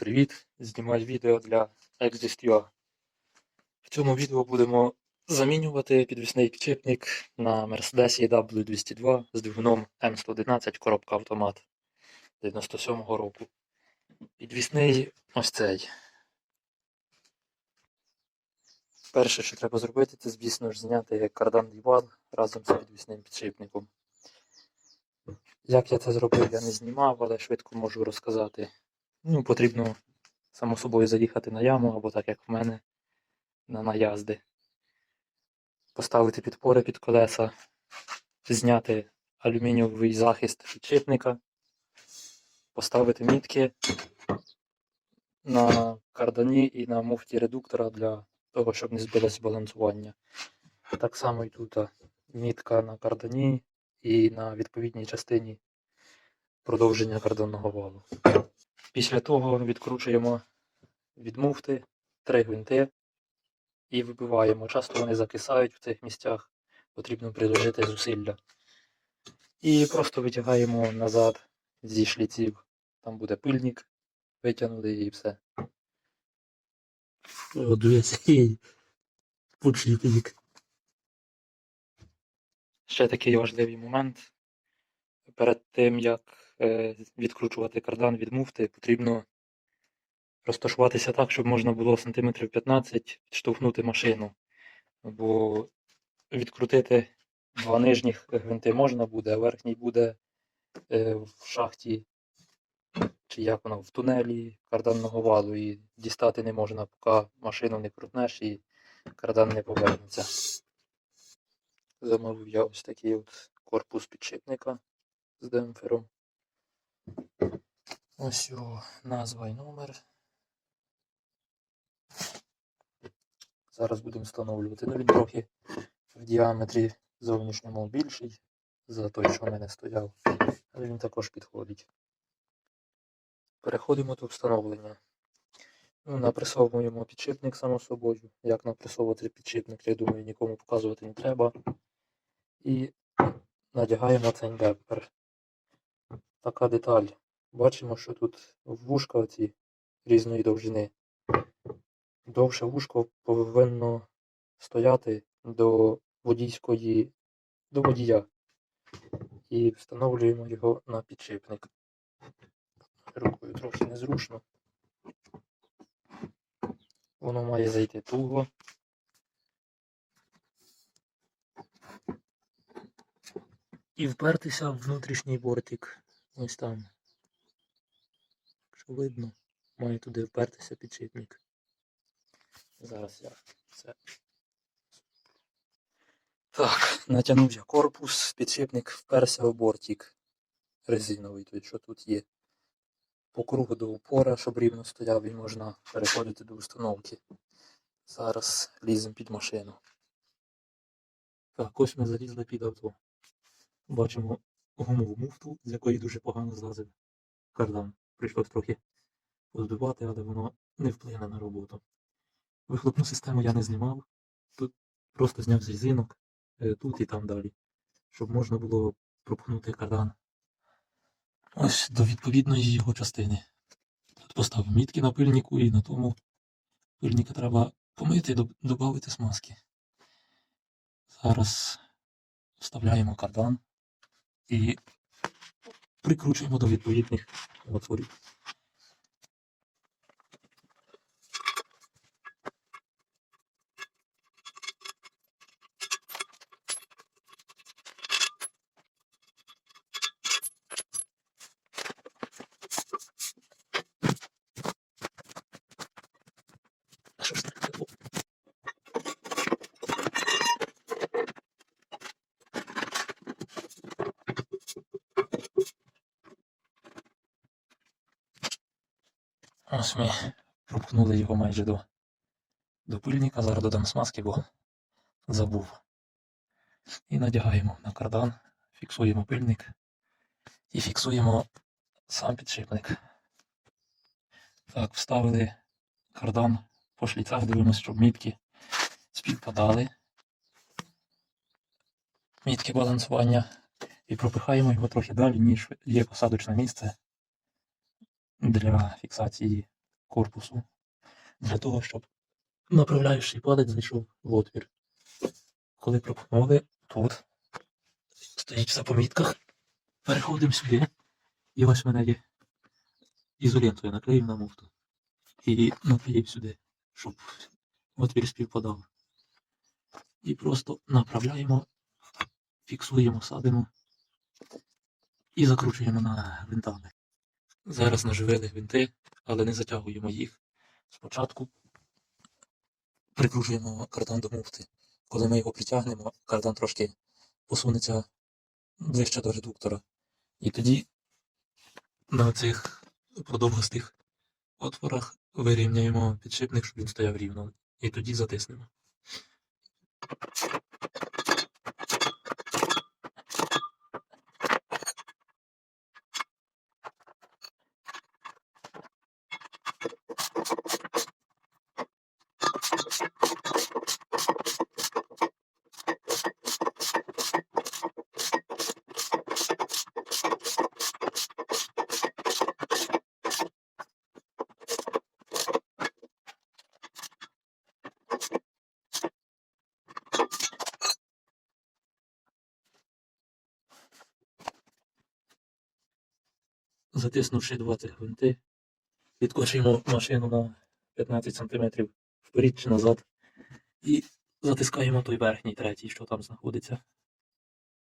Привіт! Знімаю відео для Exist.ua. В цьому відео будемо замінювати підвісний підшипник на Mercedes EW202 з двигуном М111 коробка автомат 97-го року. Підвісний ось цей. Перше, що треба зробити, це, звісно ж, зняти карданний вал разом з підвісним підшипником. Як я це зробив, я не знімав, але швидко можу розказати. Ну, потрібно, само собою, заїхати на яму, або так, як в мене, на наязди. Поставити підпори під колеса, зняти алюмінієвий захист підшипника, поставити мітки на кардані і на муфті редуктора для того, щоб не збилось балансування. Так само і тут мітка на кардані і на відповідній частині продовження карданного валу. Після того відкручуємо від муфти три гвинти і вибиваємо. Часто вони закисають в цих місцях, потрібно приложити зусилля. І просто витягаємо назад зі шліців. Там буде пильник, витягнули і все. О, і подшипник. Ще такий важливий момент. Перед тим, як відкручувати кардан від муфти, потрібно розташуватися так, щоб можна було сантиметрів 15 підштовхнути машину. Бо відкрутити два нижніх гвинти можна буде, а верхній буде е, в шахті, чи як воно, в тунелі карданного валу, і дістати не можна, поки машину не крутнеш і кардан не повернеться. Замовив я ось такий от корпус підшипника з демпфером. Ось його назва і номер. Зараз будемо встановлювати. Ну він трохи в діаметрі зовнішньому більший за той, що в мене стояв, але він також підходить. Переходимо до встановлення. Ну, напресовуємо підшипник само собою. Як напресовувати підшипник, я думаю, нікому показувати не треба. І надягаємо цей бемпер. Така деталь. Бачимо, що тут вушка оці різної довжини. Довше вушко повинно стояти до водійської, до водія. І встановлюємо його на підшипник. Рукою трохи незручно. Воно має зайти туго. І впертися в внутрішній бортик. Ось там. Якщо видно, має туди впертися підшипник. Зараз я це. Так, натягнув я корпус, підшипник вперся в бортик резиновий, той, що тут є. По кругу до упора, щоб рівно стояв і можна переходити до установки. Зараз ліземо під машину. Так, ось ми залізли під авто. Бачимо гумову муфту, з якої дуже погано злазив кардан. Прийшлось трохи позбивати, але воно не вплине на роботу. Вихлопну систему я не знімав. Тут просто зняв з різинок е, тут і там далі, щоб можна було пропхнути кардан ось до відповідної його частини. Тут поставив мітки на пильнику і на тому пильника треба помити і додати смазки. Зараз вставляємо кардан і прикручуємо до відповідних отворів. Ось ми пропхнули його майже до, до пильника. Зараз додам смазки, бо забув. І надягаємо на кардан, фіксуємо пильник і фіксуємо сам підшипник. Так, вставили кардан по шліцах, дивимося, щоб мітки співпадали. Мітки балансування. І пропихаємо його трохи далі, ніж є посадочне місце для фіксації корпусу для того, щоб направляючий палець зайшов в отвір. Коли пропонули, тут стоїть все по мітках. Переходимо сюди. І ось мене є ізолентою наклеїв на муфту. І наклеїв сюди, щоб отвір співпадав. І просто направляємо, фіксуємо, садимо і закручуємо на гвинтами. Зараз наживили гвинти, але не затягуємо їх. Спочатку прикручуємо кардан до муфти. Коли ми його притягнемо, кардан трошки посунеться ближче до редуктора. І тоді на цих продовгостих отворах вирівняємо підшипник, щоб він стояв рівно. І тоді затиснемо. Затиснувши два цих гвинти, відкочуємо машину на 15 см вперед чи назад і затискаємо той верхній третій, що там знаходиться.